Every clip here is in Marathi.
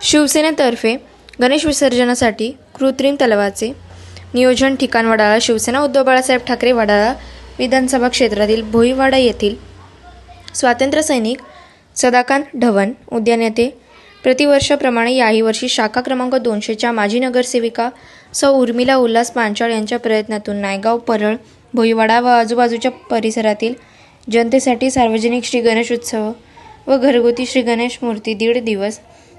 शिवसेनेतर्फे गणेश विसर्जनासाठी कृत्रिम तलावाचे नियोजन ठिकाण वडाळा शिवसेना उद्धव बाळासाहेब ठाकरे वडाळा विधानसभा क्षेत्रातील भोईवाडा येथील स्वातंत्र्यसैनिक सदाकांत ढवण उद्यान येथे प्रतिवर्षाप्रमाणे याही वर्षी शाखा क्रमांक दोनशेच्या माजी नगरसेविका सौ. उर्मिला उल्हास पांचाळ यांच्या प्रयत्नातून नायगाव परळ भोईवाडा व आजूबाजूच्या परिसरातील जनतेसाठी सार्वजनिक श्री गणेश उत्सव व घरगुती श्री गणेश मूर्ती दीड दिवस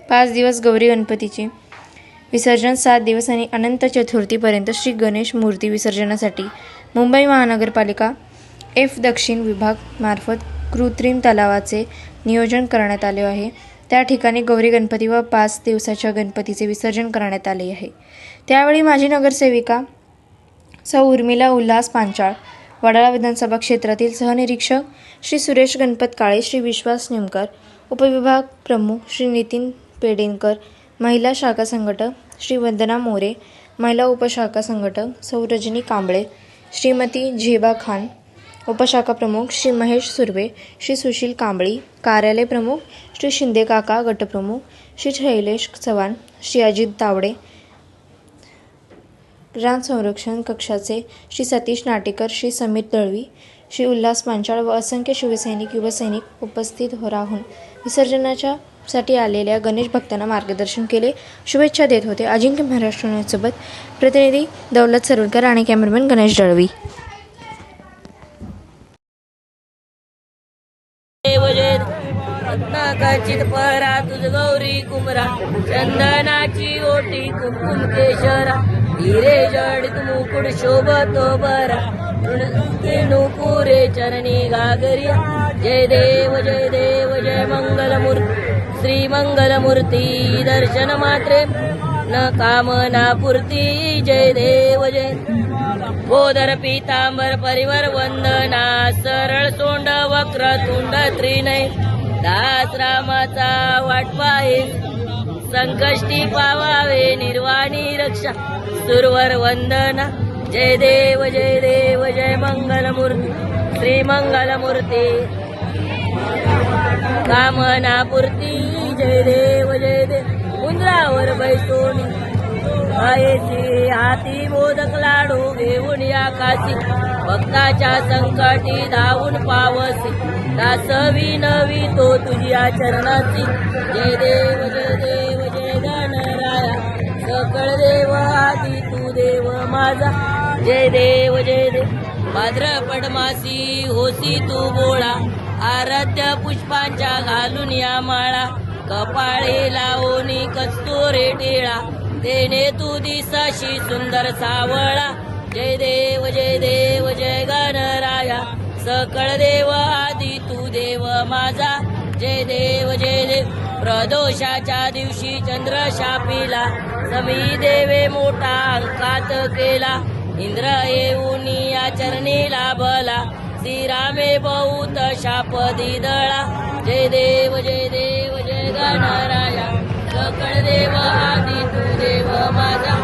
पाच दिवस गौरी गणपतीचे विसर्जन सात दिवस आणि अनंत चतुर्थीपर्यंत श्री गणेश मूर्ती विसर्जनासाठी मुंबई महानगरपालिका एफ दक्षिण विभाग मार्फत कृत्रिम तलावाचे नियोजन करण्यात आले आहे. त्या ठिकाणी गौरी गणपती व पाच दिवसाच्या गणपतीचे विसर्जन करण्यात आले आहे. त्यावेळी माजी नगरसेविका सौ उर्मिला उल्हास पांचाळ वडाळा विधानसभा क्षेत्रातील सहनिरीक्षक श्री सुरेश गणपत काळे श्री विश्वास नेमकर उपविभाग प्रमुख श्री नितीन पेडेनकर महिला शाखा संघटक श्री वंदना मोरे महिला उपशाखा संघटक सौरजनी कांबळे श्रीमती झेबा खान उपशाखा प्रमुख श्री महेश सुर्वे श्री सुशील कांबळी कार्यालय प्रमुख श्री शिंदे काका गटप्रमुख श्री शैलेश चव्हाण श्री अजित तावडे रान संरक्षण कक्षाचे श्री सतीश नाटेकर श्री समीर दळवी श्री उल्हास पांचाळ व असंख्य शिवसैनिक युवसैनिक उपस्थित हो- राहून विसर्जनाच्या साठी आलेल्या गणेश भक्तांना मार्गदर्शन केले. शुभेच्छा देत होते. अजिंक्य महाराष्ट्र न्यूजसोबत प्रतिनिधी दौलत सरोडकर आणि कॅमेरामॅन गणेश दळवी देव रत्नाकाचित परा तुझ गौरी कुमरा चंदनाची ओटी कुमकुम केशरा हिरे जडित मुकुड शोभतो बरा. नुपुरे चरणी गागरिया जय देव जय देव जय मंगल मूर्ती श्री मूर्ती दर्शन मात्रे न कामना पूर्ती जय देव जय। गोदर पीतांबर परिवर वंदना। सरळ सोंड वक्र तुंड त्रिनय। दास रामाचा वाटपाहे संकष्टी पावावे निर्वाणी रक्षा। सुरवर वंदना। जय देव जय देव जय मंगलमूर्ती। श्री मूर्ती कामना पूर्ती जय देव जय देव. उंदरावर बैसून आयेची हाती मोदक लाडू घेऊन या काशी. भक्ताच्या संकटी धावून पावसी. दासवी नवी तो तुझ्या चरणाची. जय देव जय देव जय गणराया. सकळ देव आदी तू देव माझा. जय देव जय देव. भाद्रपड पडमासी होसी तू बोळा आराध्य पुष्पांच्या घालून या माळा. कपाळे लावणी कस्तुरे टिळा तेने तू दिसाशी सुंदर सावळा. जय देव जय देव जय गणराया सकळ देव आदी तू देव माझा. जय देव जय देव प्रदोषाच्या दिवशी चंद्र शापीला. समी देवे मोठा अंकात केला इंद्र येऊ चरणी लाभला. श्रीरामे बहुत शाप दिदळा जय देव जय देव जय गणराया. सकळ देव आदि तू देव माझा.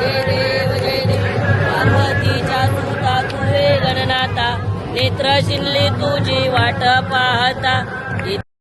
जय देव जय देव. पार्वतीच्या सुता तुवे गणनाथा नेत्र शिल्ली तुझी वाट पाहता.